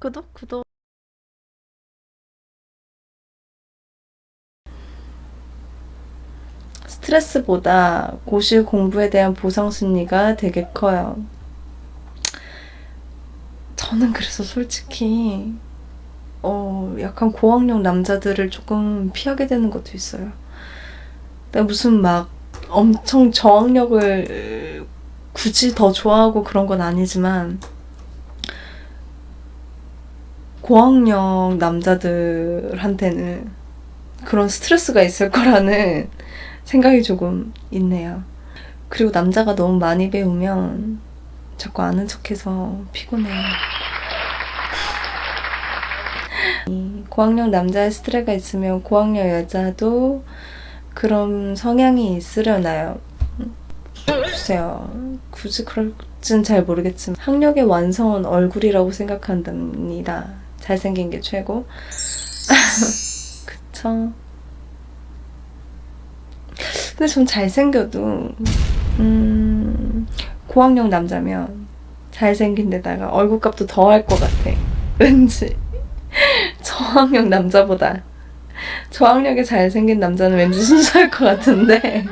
구독 구독 스트레스보다 고시 공부에 대한 보상 심리가 되게 커요. 저는 그래서 솔직히 어 약간 고학력 남자들을 조금 피하게 되는 것도 있어요. 내가 무슨 막 엄청 저학력을 굳이 더 좋아하고 그런 건 아니지만 고학력 남자들한테는 그런 스트레스가 있을 거라는 생각이 조금 있네요. 그리고 남자가 너무 많이 배우면 자꾸 아는 척해서 피곤해요. 이 고학력 남자의 스트레스가 있으면 고학력 여자도 그런 성향이 있으려나요? 글쎄요. 굳이 그럴진 잘 모르겠지만 학력의 완성은 얼굴이라고 생각한답니다. 잘생긴 게 최고. 그쵸. 근데 전 잘생겨도 음, 고학력 남자면 잘생긴 데다가 얼굴값도 더 할 것 같아. 왠지 저학력 남자보다 저학력이 잘생긴 남자는 왠지 순수할 것 같은데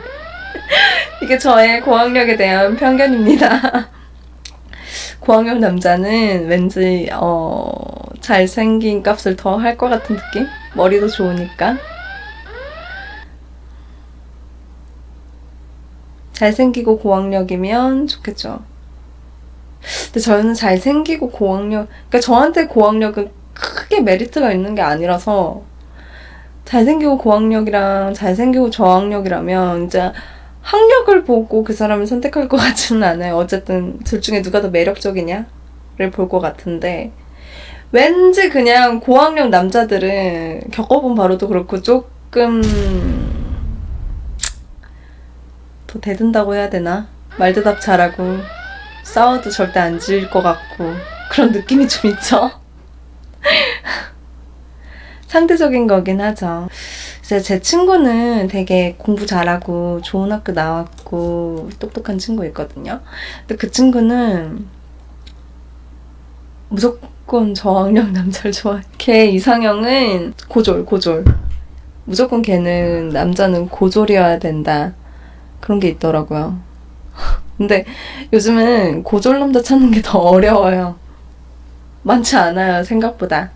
이게 저의 고학력에 대한 편견입니다. 고학력 남자는 왠지 어 잘생긴 값을 더 할 것 같은 느낌? 머리도 좋으니까. 잘생기고 고학력이면 좋겠죠. 근데 저는 잘생기고 고학력, 그러니까 저한테 고학력은 크게 메리트가 있는 게 아니라서 잘생기고 고학력이랑 잘생기고 저학력이라면 이제 학력을 보고 그 사람을 선택할 것 같지는 않아요. 어쨌든 둘 중에 누가 더 매력적이냐를 볼 것 같은데 왠지 그냥 고학력 남자들은 겪어본 바로도 그렇고 조금 더 대든다고 해야 되나? 말대답 잘하고 싸워도 절대 안 질 것 같고 그런 느낌이 좀 있죠? 상대적인 거긴 하죠. 그래서 제 친구는 되게 공부 잘하고 좋은 학교 나왔고 똑똑한 친구 있거든요. 근데 그 친구는 무조건 저학력 남자를 좋아해. 걔 이상형은 고졸, 고졸. 무조건 걔는 남자는 고졸이어야 된다. 그런 게 있더라고요. 근데 요즘은 고졸 남자 찾는 게 더 어려워요. 많지 않아요, 생각보다.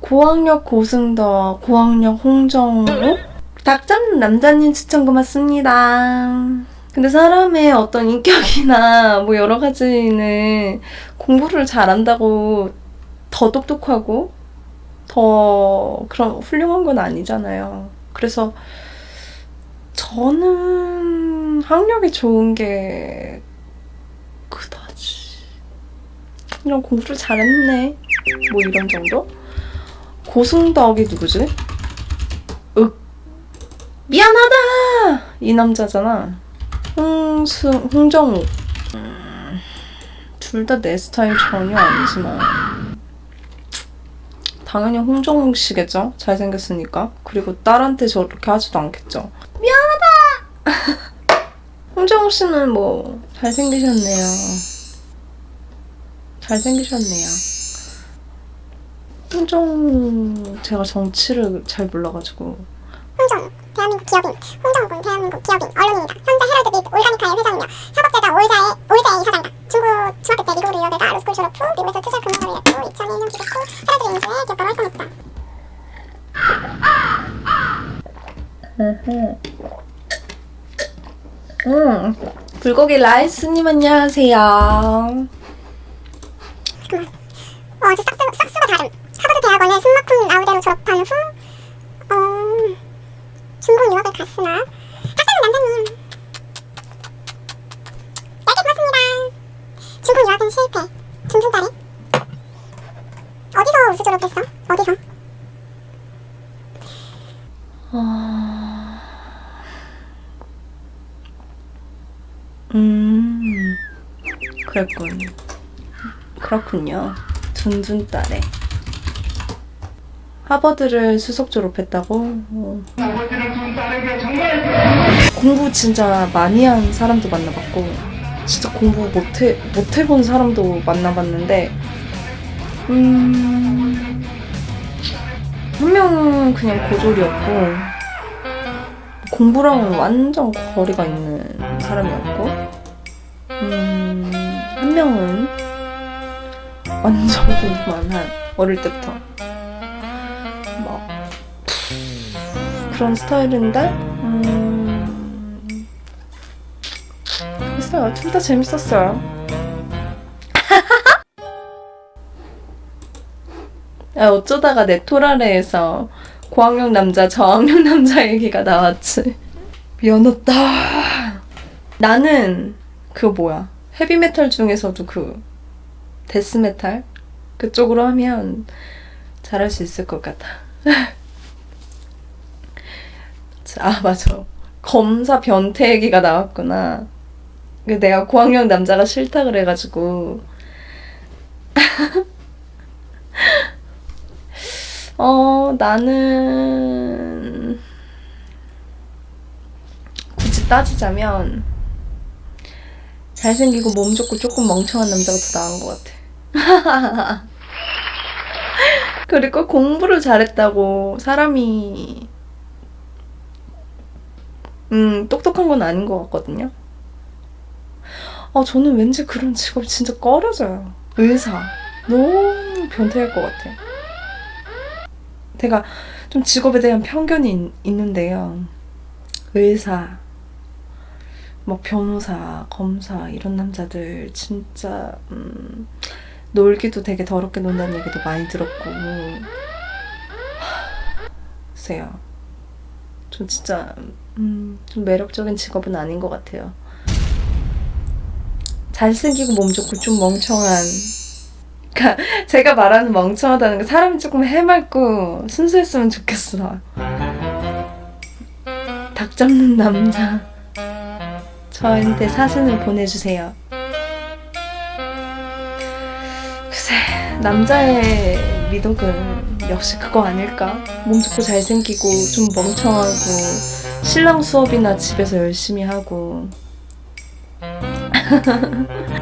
고학력 고승더, 고학력 홍정호? 닭 잡는 남자님 추천 고맙습니다. 근데 사람의 어떤 인격이나 뭐 여러 가지는 공부를 잘한다고 더 똑똑하고 더 그런 훌륭한 건 아니잖아요. 그래서 저는 학력이 좋은 게 그다지. 그냥 공부를 잘했네. 뭐 이런 정도? 고승덕이 누구지? 윽. 미안하다! 이 남자잖아. 홍승, 홍정우. 음, 둘다 내 스타일 전혀 아니지만. 당연히 홍정욱 씨겠죠? 잘생겼으니까. 그리고 딸한테 저렇게 하지도 않겠죠. 미안하다! 홍정욱 씨는 뭐, 잘생기셨네요. 잘생기셨네요. 홍정욱, 제가 정치를 잘 몰라가지고. 홍정우, 대한민국 기업인 홍정우군 대한민국 기업인 올가니카의 회장이며 사법제자 올자의 올자의 이사장이다. 중국 중학교 때 미국 유학을 가 로스쿨 졸업 후 미국에서 투자 금융을 했고 2001년 귀국 후 헤럴드 인수에 기업가로 활동했다. 음, 불고기 라이스님 안녕하세요. 어, 아주 싹스, 싹스가 다름. 하버드 대학원의 숨막힌 라우데로 졸업한 후 어, 중국 유학을 갔으나 학생 남자님 짧게 고맙습니다. 중국 유학은 실패. 둥둥다리. 어디서 우수 졸업했어? 어디서? 아... 음, 그랬군. 그렇군요. 둔둔 딸에. 하버드를 수석 졸업했다고? 어. 공부 진짜 많이 한 사람도 만나봤고, 진짜 공부 못해, 못해본 사람도 만나봤는데, 음, 한 명은 그냥 고졸이었고, 공부랑은 완전 거리가 있는 사람이었고, 음, 한 명은 완전 공부만 한, 어릴 때부터. 막, 그런 스타일인데, 음, 글쎄요, 둘 다 재밌었어요. 아, 어쩌다가 네토라레에서 고학력 남자, 저학력 남자 얘기가 나왔지. 미안하다. 나는 그 뭐야 헤비메탈 중에서도 그 데스메탈 그쪽으로 하면 잘할 수 있을 것 같아. 아 맞아. 검사 변태 얘기가 나왔구나. 그 내가 고학력 남자가 싫다 그래가지고 어, 나는 굳이 따지자면 잘생기고 몸 좋고 조금 멍청한 남자가 더 나은 것 같아. 그리고 공부를 잘했다고 사람이 음, 똑똑한 건 아닌 것 같거든요. 아, 저는 왠지 그런 직업 진짜 꺼려져요. 의사. 너무 변태할 것 같아. 제가 좀 직업에 대한 편견이 있, 있는데요. 의사, 뭐 변호사, 검사 이런 남자들 진짜 음, 놀기도 되게 더럽게 논다는 얘기도 많이 들었고 하, 글쎄요. 좀 진짜 음, 좀 매력적인 직업은 아닌 것 같아요. 잘생기고 몸 좋고 좀 멍청한 그러니까 제가 말하는 멍청하다는 게 사람이 조금 해맑고 순수했으면 좋겠어. 닭 잡는 남자. 저한테 사진을 보내주세요. 글쎄, 남자의 미덕은 역시 그거 아닐까? 몸 좋고 잘생기고 좀 멍청하고 신랑 수업이나 집에서 열심히 하고 呵呵呵。